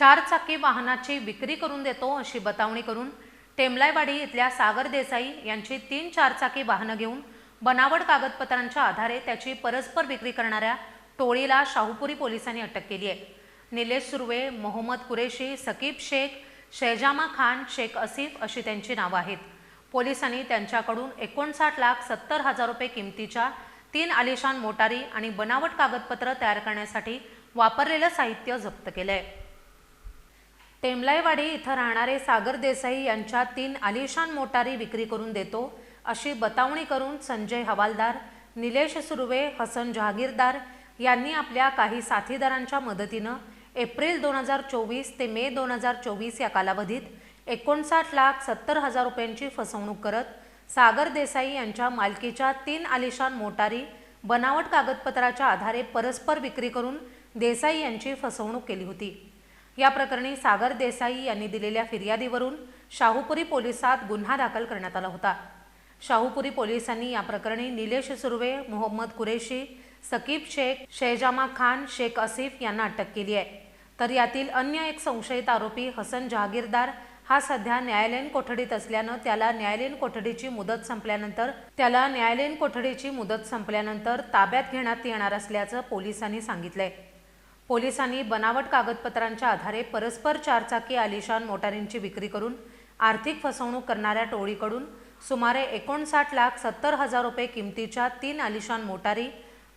चार चाकी वाहनाची विक्री करून देतो अशी बतावणी करून टेमलायवाडी इथल्या सागर देसाई यांची तीन चारचाकी वाहनं घेऊन बनावट कागदपत्रांच्या आधारे त्याची परस्पर विक्री करणाऱ्या टोळीला शाहूपुरी पोलिसांनी अटक केली आहे. निलेश सुर्वे मोहम्मद कुरेशी सकीब शेख शहजामा खान शेख असिफ अशी त्यांची नावं आहेत. पोलिसांनी त्यांच्याकडून एकोणसाठ लाख सत्तर हजार रुपये किमतीच्या तीन आलिशान मोटारी आणि बनावट कागदपत्र तयार करण्यासाठी वापरलेलं साहित्य जप्त केलं आहे टेमलाईवाडी इथं राहणारे सागर देसाई यांच्या तीन आलिशान मोटारी विक्री करून देतो अशी बतावणी करून संजय हवालदार निलेश सुर्वे हसन जहागीरदार यांनी आपल्या काही साथीदारांच्या मदतीनं एप्रिल दोन हजार चोवीस ते मे दोन हजार चोवीस या कालावधीत एकोणसाठ लाख सत्तर हजार रुपयांची फसवणूक करत सागर देसाई यांच्या मालकीच्या तीन आलिशान मोटारी बनावट कागदपत्राच्या आधारे परस्पर विक्री करून देसाई यांची फसवणूक केली होती. या प्रकरणी सागर देसाई यांनी दिलेल्या फिर्यादीवरून शाहूपुरी पोलिसात गुन्हा दाखल करण्यात आला होता. शाहूपुरी पोलिसांनी या प्रकरणी निलेश सुर्वे मोहम्मद कुरेशी सकीब शेख शेजामा खान शेख असिफ यांना अटक केली आहे. तर यातील अन्य एक संशयित आरोपी हसन जहागीरदार हा सध्या न्यायालयीन कोठडीत असल्यानं त्याला न्यायालयीन कोठडीची मुदत संपल्यानंतर त्याला न्यायालयीन कोठडीची मुदत संपल्यानंतर ताब्यात घेण्यात येणार असल्याचं पोलिसांनी सांगितलंय. पोलिसांनी बनावट कागदपत्रांच्या आधारे परस्पर चारचाकी आलिशान मोटारींची विक्री करून आर्थिक फसवणूक करणाऱ्या टोळीकडून सुमारे एकोणसाठ लाख सत्तर हजार रुपये किमतीच्या तीन आलिशान मोटारी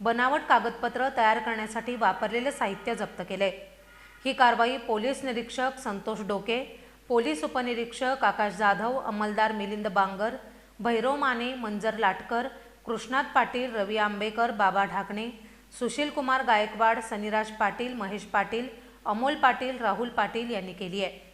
बनावट कागदपत्र तयार करण्यासाठी वापरलेलं साहित्य जप्त केले. ही कारवाई पोलीस निरीक्षक संतोष डोके पोलीस उपनिरीक्षक आकाश जाधव अंमलदार मिलिंद बांगर भैरव माने मंजर लाटकर कृष्णात पाटील रवी आंबेकर बाबा ढाकणे सुशील कुमार गायकवाड सनिराज पाटील महेश पाटील अमोल पाटील राहुल पाटील यांनी केली आहे.